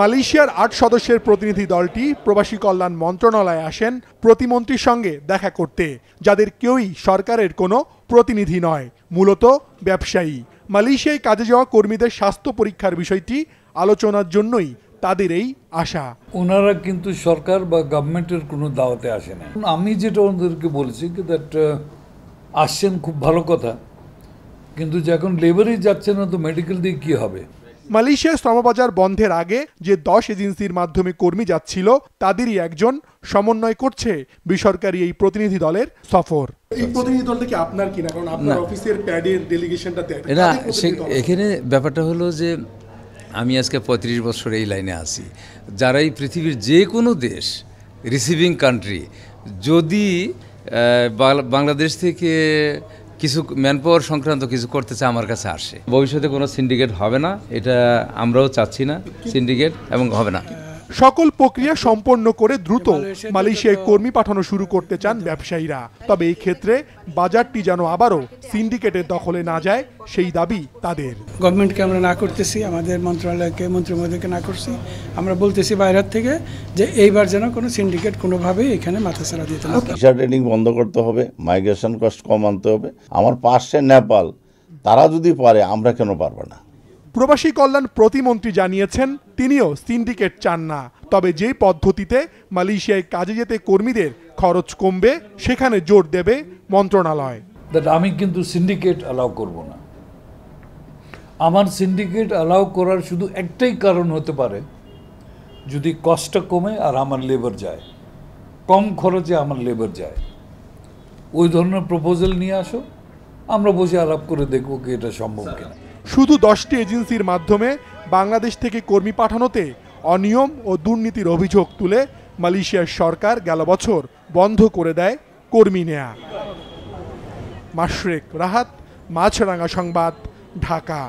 মালয়েশিয়ার আট সদস্যের প্রতিনিধি দলটি প্রবাসী কল্যাণ মন্ত্রণালয়ে আসেন প্রতিমন্ত্রীর সঙ্গে দেখা করতে, যাদের কেউই সরকারের কোনো প্রতিনিধি নয়, মূলত ব্যবসায়ী। মালয়েশিয়ায় কাজে যাওয়া কর্মীদের স্বাস্থ্য পরীক্ষার বিষয়টি আলোচনার জন্যই তাদের এই আশা। ওনারা কিন্তু সরকার বা গভর্নমেন্টের কোনো দাওয়াতে আসে না আমি যেটা ওনাদেরকে বলেছি দ্যাট আসছেন খুব ভালো কথা, কিন্তু যখন লেবারই যাচ্ছে না তো মেডিকেল দিয়ে কী হবে? মালয়েশিয়ার শ্রমবাজার বন্ধের আগে যে দশ এজেন্সির মাধ্যমে কর্মী যাচ্ছিল তাদেরই একজন সমন্বয় করছে বেসরকারি এই প্রতিনিধি দলের সফর। এই প্রতিনিধি দলটা কি আপনার কিনা? কারণ আপনার অফিসের প্যাডের ডেলিগেশনটা না সে এখানে ব্যাপারটা হলো যে আমি আজকে পঁয়ত্রিশ বছর এই লাইনে আছি। যারা এই পৃথিবীর যে কোনো দেশ রিসিভিং কান্ট্রি যদি বাংলাদেশ থেকে কিছু ম্যান পাওয়ার সংক্রান্ত কিছু করতে চায় আমার কাছে আসে। ভবিষ্যতে কোনো সিন্ডিকেট হবে না এটা আমরাও চাচ্ছি না সিন্ডিকেট এবং হবে না। সকল প্রক্রিয়া সম্পন্ন করে দ্রুত মালয়েশিয়ায় কর্মী পাঠানো শুরু করতে চান ব্যবসায়ীরা। তবে এই ক্ষেত্রে বাজারটি যেন আবারও সিন্ডিকেটের দখলে না যায় সেই দাবি তাদের। গভর্নমেন্টকে আমরা না করতেছি আমাদের মন্ত্রণালয়কে মন্ত্রী মহোদয়কে না করছি। আমরা বলতেছি বাইরের থেকে যে এইবার যেন কোনো সিন্ডিকেট কোনোভাবেই এখানে মাথা মাথাছাড়া দিতে না ভিসা ট্রেনিং বন্ধ করতে হবে মাইগ্রেশন কস্ট কম আনতে হবে। আমার পাশে নেপাল তারা যদি পারে আমরা কেন পারব না? প্রবাসী কল্যাণ প্রতিমন্ত্রী জানিয়েছেন, তিনিও সিন্ডিকেট চান না। তবে যে পদ্ধতিতে মালয়েশিয়ায় কাজে যেতে কর্মীদের খরচ কমবে, সেখানে জোর দেবে মন্ত্রণালয়। আমি কিন্তু সিন্ডিকেট অ্যালাউ করব না। আমার সিন্ডিকেট অ্যালাউ করার শুধু একটাই কারণ হতে পারে, যদি কস্টটা কমে আর আমার লেবার যায়। কম খরচে আমার লেবার যায়। ওই ধরনের প্রপোজাল নিয়ে আসো, আমরা বসে আলাপ করে দেখব কি এটা সম্ভব কিনা। শুধু দশটি এজেন্সির মাধ্যমে বাংলাদেশ থেকে কর্মী পাঠানোতে অনিয়ম ও দুর্নীতির অভিযোগ তুলে মালয়েশিয়ার সরকার গেল বছর বন্ধ করে দেয় কর্মী নেয়া। মাশরেক রাহাত, মাছরাঙা সংবাদ, ঢাকা।